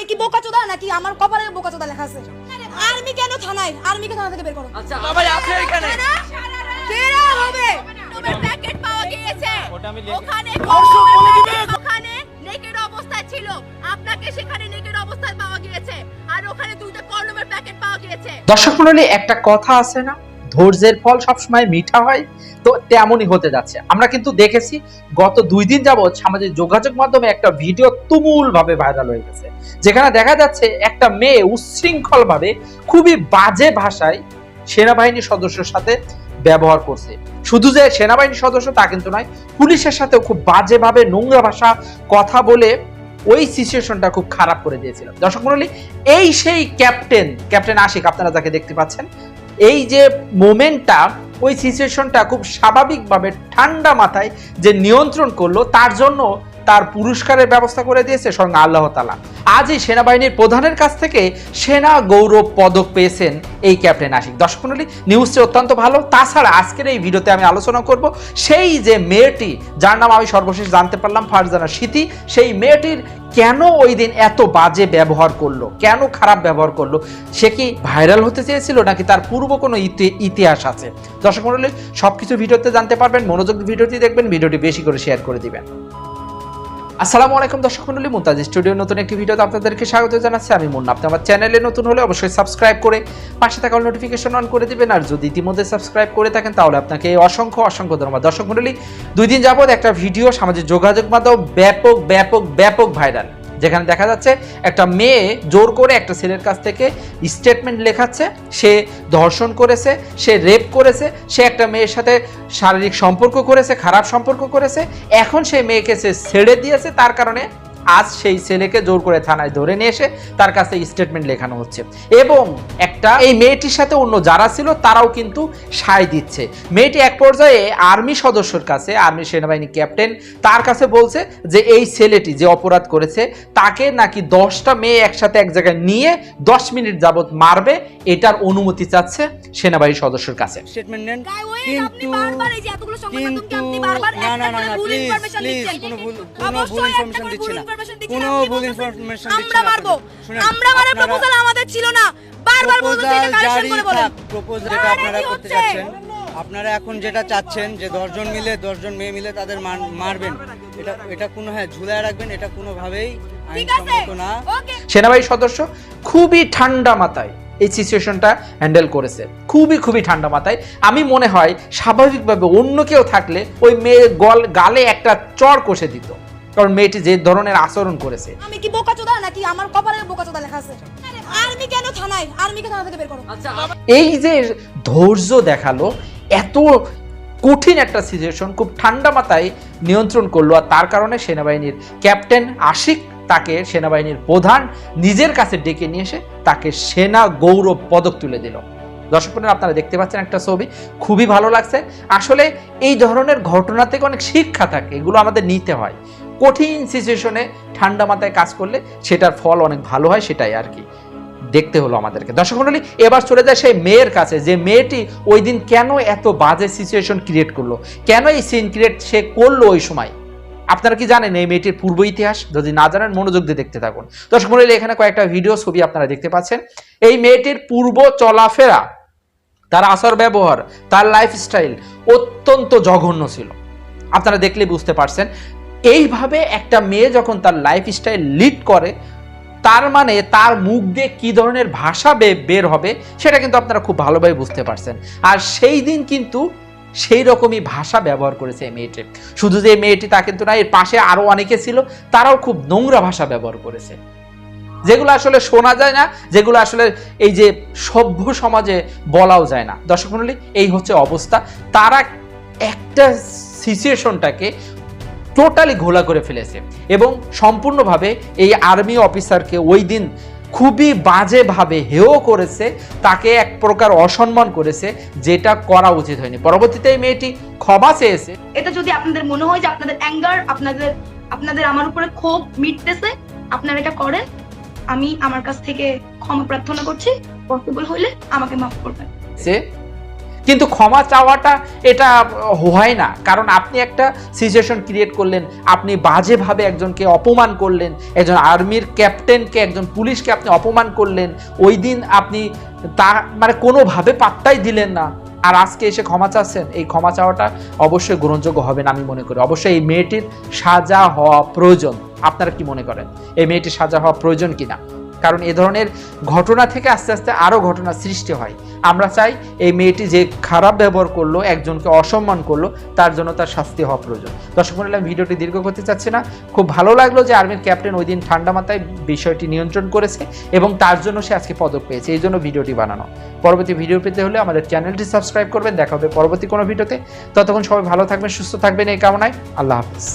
আমি কি বোকা চোদা নাকি আমার কপালে বোকা চোদা লেখা আছে? আর্মি কেন থানায়? আর্মিকে থানা থেকে বের করো? আচ্ছা বাবাই আছে এখানে। কেরা হবে। কন্ডোমের প্যাকেট পাওয়া গিয়েছে। ওখানে দর্শক বলে দিবে। ওখানে নেকেড অবস্থায় ছিল। আপনাকে সেখানে নেকেড অবস্থায় পাওয়া গিয়েছে। আর ওখানে দুইটা কন্ডোমের প্যাকেট পাওয়া গিয়েছে। দর্শক মন্ডলী একটা কথা আছে না? ধৈর্যের ফল সবসময় মিঠা হয়, তো তেমনই হতে যাচ্ছে। আমরা কিন্তু দেখেছি গত দুই দিন যাবৎ সামাজিক যোগাযোগ মাধ্যমে একটা ভিডিও তুমুল ভাবে ভাইরাল হয়ে গেছে, যেখানে দেখা যাচ্ছে একটা মেয়ে উচ্ছৃঙ্খল ভাবে খুবই বাজে ভাষায় সেনাবাহিনীর সদস্যের সাথে ব্যবহার করছে। শুধু যে সেনাবাহিনীর সদস্য তা কিন্তু নয়, পুলিশের সাথেও খুব বাজেভাবে নোংরা ভাষা কথা বলে ওই সিচুয়েশনটা খুব খারাপ করে দিয়েছিল। দর্শক মন্ডলী, এই সেই ক্যাপ্টেন ক্যাপ্টেন আশিক, আপনারা যাকে দেখতে পাচ্ছেন এই যে মোমেন্টটা ওই সিচুয়েশনটা খুব স্বাভাবিকভাবে ঠান্ডা মাথায় যে নিয়ন্ত্রণ করল তার জন্য তার পুরস্কারের ব্যবস্থা করে দিয়েছে স্বয়ং আল্লাহ তালা আজই সেনাবাহিনীর প্রধানের কাছ থেকে সেনা গৌরব পদক পেয়েছেন এই ক্যাপ্টেন আশিক। দর্শক মন্ডলী নিউজটি অত্যন্ত ভালো। তাছাড়া আজকের এই ভিডিওতে আমি আলোচনা করব সেই যে মেয়েটি, যার নাম আমি সর্বশেষ জানতে পারলাম, ফারজানা স্মৃতি সেই মেয়েটির কেন ওই দিন এত বাজে ব্যবহার করল? কেন খারাপ ব্যবহার করল? সে কি ভাইরাল হতে চেয়েছিল নাকি তার পূর্ব কোনো ইতি- ইতিহাস আছে? দর্শক মন্ডলী সবকিছু ভিডিওতে জানতে পারবেন। মনোযোগ ভিডিওটি দেখবেন। ভিডিওটি বেশি করে শেয়ার করে দিবেন। আসসালামু আলাইকুম দর্শক মন্ডলী মুমতাজ স্টুডিও নতুন একটি ভিডিওতে আপনাদেরকে স্বাগত জানাচ্ছি। আমি মুন্না আপনি আমার চ্যানেলে নতুন হলে অবশ্যই সাবস্ক্রাইব করে পাশে থাকা নোটিফিকেশন অন করে দেবেন। আর যদি ইতিমধ্যে সাবস্ক্রাইব করে থাকেন, তাহলে আপনাকে অসংখ্য অসংখ্য ধন্যবাদ। দর্শক মন্ডলী, দুই দিন যাবত একটা ভিডিও সামাজিক যোগাযোগ মাধ্যম ব্যাপক ব্যাপক ব্যাপক ভাইরাল যেখানে দেখা যাচ্ছে একটা মেয়ে জোর করে একটা ছেলের কাছ থেকে স্টেটমেন্ট লেখাচ্ছে, সে ধর্ষণ করেছে, সে রেপ করেছে, সে একটা মেয়ের সাথে শারীরিক সম্পর্ক করেছে, খারাপ সম্পর্ক করেছে, এখন সেই মেয়েকে সে ছেড়ে দিয়েছে, তার কারণে আজ সেই ছেলেকে জোর করে থানায় ধরে নিয়ে এসে তার কাছে স্টেটমেন্ট লেখানো হচ্ছে। এবং একটা এই মেয়েটির সাথে অন্য যারা ছিল, তারাও কিন্তু সায় দিচ্ছে। মেয়েটি এক পর্যায়ে আর্মি সদস্যর কাছে, আর্মি সেনাবাহিনী ক্যাপ্টেন তার কাছে বলছে যে এই ছেলেটি যে অপরাধ করেছে, তাকে নাকি দশটা মেয়ে একসাথে এক জায়গায় নিয়ে দশ মিনিট যাবত মারবে, এটার অনুমতি চাচ্ছে। সেনাবাহিনী সদস্যর কাছে। স্টেটমেন্ট নেন। কিন্তু বারবার এই যে এতগুলো সংবাদ মাধ্যমকে কিন্তু না না প্লিজ প্লিজ কোনো ভুল কোনো ভুল ইনফরমেশন দিচ্ছি না। কোনো ভুল ইনফরমেশন দিচ্ছি না মারবো। শুনেন, আমরা মারার আপনারা- প্রপোজাল আমাদের ছিল না। বারবার বলতেছেন এটা প্রপোজাল কারেকশন জারি থাক। প্রপোজ যেটা আপনারা করতে? যাচ্ছেন। আপনারা এখন যেটা চাচ্ছেন যে দশজন মিলে দশজন মেয়ে মিলে তাদের মারবেন। এটা এটা কোনো হ্যাঁ ঝুলায় রাখবেন এটা কোনোভাবেই আইনসম্মত না। সেনাবাহিনী সদস্য খুবই ঠান্ডা মাথায় এই সিচুয়েশনটা হ্যান্ডেল করেছে। খুবই খুবই ঠান্ডা মাথায়। আমি মনে হয় স্বাভাবিকভাবে অন্য কেউ থাকলে ওই মেয়ে গল গালে একটা চর কষে দিত। কারণ মেয়েটি যে ধরনের আচরণ করেছে। আমি কি বোকা চোদা নাকি? আমার কপালে বোকা চোদা লেখা আছে। আর্মি কেন থানায়? আর্মিকে থানা থেকে বের করো আচ্ছা এই যে ধৈর্য দেখাল এত কঠিন একটা সিচুয়েশন খুব ঠান্ডা মাথায় নিয়ন্ত্রণ করল আর তার কারণে সেনাবাহিনীর ক্যাপ্টেন আশিক তাকে সেনাবাহিনীর প্রধান নিজের কাছে ডেকে নিয়ে এসে তাকে সেনা গৌরব পদক তুলে দিল। দর্শক আপনারা দেখতে পাচ্ছেন একটা ছবি, খুবই ভালো লাগছে। আসলে এই ধরনের ঘটনা থেকে অনেক শিক্ষা থাকে, এগুলো আমাদের নিতে হয়। কঠিন সিচুয়েশনে ঠান্ডা মাথায় কাজ করলে সেটার ফল অনেক ভালো হয়, সেটাই আর কি। দেখতে হলো আমাদেরকে। দর্শক মন্ডলী, এবার চলে যায় সেই মেয়ের কাছে, যে মেয়েটি ওই দিন কেন এত বাজে সিচুয়েশন ক্রিয়েট করল? কেন এই সিন ক্রিয়েট সে করল ওই সময়? আপনারা কি জানেন এই মেয়েটির পূর্ব ইতিহাস? যদি না জানেন, মনোযোগ দিয়ে দেখতে থাকুন। দর্শক মন্ডলী, এখানে কয়েকটা ভিডিও ছবি আপনারা দেখতে পাচ্ছেন। এই মেয়েটির পূর্ব চলাফেরা, তার আচার ব্যবহার, তার লাইফস্টাইল অত্যন্ত জঘন্য ছিল। আপনারা দেখলে বুঝতে পারছেন। এইভাবে একটা মেয়ে যখন তার লাইফস্টাইল লিড করে, তার মানে তার মুখ দিয়ে কি ধরনের ভাষা বের হবে, সেটা কিন্তু আপনারা খুব ভালোভাবে বুঝতে পারছেন। আর সেই দিন কিন্তু সেই রকমই ভাষা ব্যবহার করেছে এই মেয়েটি। শুধু যে মেয়েটি তা কিন্তু না, এর পাশে আরও অনেকে ছিল, তারাও খুব নোংরা ভাষা ব্যবহার করেছে। যেগুলো আসলে শোনা যায় না, যেগুলো আসলে এই যে সভ্য সমাজে বলাও যায় না। দর্শক মণ্ডলী, এই হচ্ছে অবস্থা। তারা একটা সিচুয়েশনটাকে টোটালি ঘোলা করে ফেলেছে এবং সম্পূর্ণভাবে এই আর্মি অফিসারকে ওই দিন খুবই বাজেভাবে হেয় করেছে তাকে এক প্রকার অসম্মান করেছে যেটা করা উচিত হয়নি। পরবর্তীতে এই মেয়েটি ক্ষমা চেয়েছে। এটা যদি আপনাদের মনে হয় যে আপনাদের অ্যাঙ্গার আপনাদের আপনাদের আমার উপরে ক্ষোভ মিটতেছে আপনারা এটা করেন। আমি আমার কাছ থেকে ক্ষমা প্রার্থনা করছি। পসিবল হইলে আমাকে মাফ করবেন। কিন্তু ক্ষমা চাওয়াটা এটা হয় না। কারণ আপনি একটা সিচুয়েশন ক্রিয়েট করলেন, আপনি বাজেভাবে একজনকে অপমান করলেন, একজন আর্মির ক্যাপ্টেনকে একজন পুলিশকে আপনি অপমান করলেন, ওই দিন আপনি তা মানে কোনোভাবে পাত্তাই দিলেন না। আর আজকে এসে ক্ষমা চাচ্ছেন, এই ক্ষমা চাওয়াটা অবশ্যই গ্রহণযোগ্য হবে না আমি মনে করি। অবশ্যই এই মেয়েটির সাজা হওয়া প্রয়োজন। আপনারা কি মনে করেন? এই মেয়েটির সাজা হওয়া প্রয়োজন কিনা? কারণ এ ধরনের ঘটনা থেকে আস্তে আস্তে আরও ঘটনা সৃষ্টি হয়। আমরা চাই এই মেয়েটি যে খারাপ ব্যবহার করল একজনকে অসম্মান করল তার জন্য তার শাস্তি হওয়া প্রয়োজন। দর্শক মন্ডলী, আমি ভিডিওটি দীর্ঘ করতে চাচ্ছি না। খুব ভালো লাগল যে আর্মির ক্যাপ্টেন ওই দিন ঠান্ডা মাথায় বিষয়টি নিয়ন্ত্রণ করেছে এবং তার জন্য সে আজকে পদক পেয়েছে। এই জন্য ভিডিওটি বানানো। পরবর্তী ভিডিও পেতে হলে আমাদের চ্যানেলটি সাবস্ক্রাইব করবেন। দেখা হবে পরবর্তী কোনো ভিডিওতে। ততক্ষণ সবাই ভালো থাকবেন সুস্থ থাকবেন। এই কামনায় আল্লাহ হাফিজ।